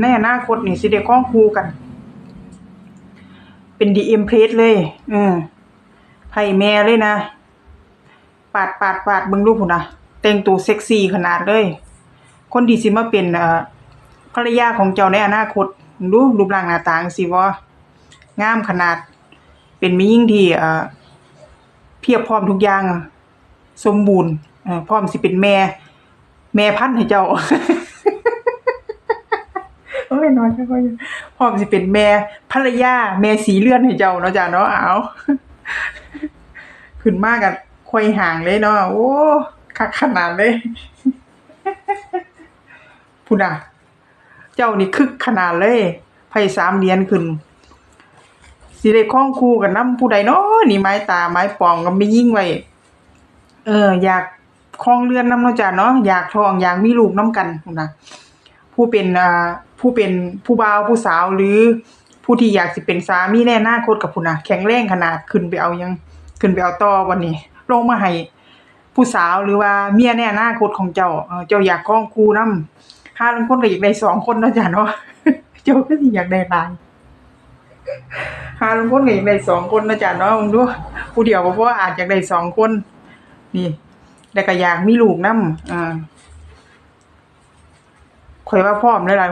ในอนาคตนี่สิได้ครองคูกัน เป็นดีเอ็มเพลสเลยเออไผ่แม่เลยนะ ปาดปาดปาดเบิ่งรูปพุ่นนะแต่งตัวเซ็กซี่ขนาดเลย คนที่สิมาเป็นเอ่อภรรยาของเจ้าในอนาคตดูรูปร่างหน้าตาจังซี่บ่งามขนาด เป็นมียิ่งที่เอ่อเพียบพร้อมทุกอย่างสมบูรณ์เออพร้อมสิเป็นแม่ แม่พันธุ์ให้เจ้า อ้ยน้อยจังเลยพร้อมสิเป็นแม่ภรรยาแม่สีเลือนให้เจ้าเนาะจ้ะเนาะเอาขึ้นมากับควยห่างเลยเนาะโอ้คักขนาดเลยพุ่นน่ะ เจ้านี่คึกขนาดเลยไพ่สามเหรียญขึ้นสิได้คล้องคู่กับน้ำผู้ใดเนาะนี่ไม้ตาไม้ปองก็ไม่ยิ่งไว้เออ อยากคล้องเรือนน้ำเนาะจ้ะเนาะอยากทองอยากมีลูกน้ำกันพุนน่ะ ผู้เป็นอ่าผู้เป็นผู้บ่าวผู้สาวหรือผู้ที่อยากสิเป็นสามีในอนาคตกับพุ่นน่ะแข็งแรงขนาดขึ้นไปเอายังขึ้นไปเอาต่อวันนี้ลงมาให้ผู้สาวหรือว่าเมียในอนาคตของเจ้าเจ้าอยากคล้องคู่นำห้าลงคนก็อยากได้สองคนนะจ้ะเนาะเจ้าก็สิอยากได้หลายห้าลงคนก็อยากได้สองคนนะจ้ะเนาะมึงดูผู้เดียวก็บ่าอาจอยากได้สองคน นี่แล้วก็อยากมีลูกนำอ่า ข่อยว่าพร้อมแล้วล่ะ